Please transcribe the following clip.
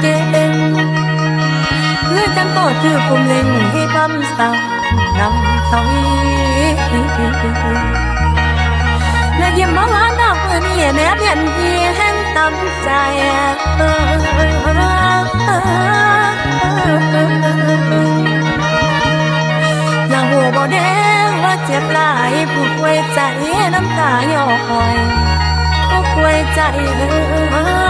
เก่งเลือดจัต่อถือคุมลิงที่ทำสาวงนำสอยและยิ้มมองหาหน้าเพื่อนี่แนแอบเห็นที่แห่งตำใจอย่ากหัวบ่แดงว่าเจ็บหลายผู้ปวยใจน้ำตาหยอยผู้ปวยใจเออ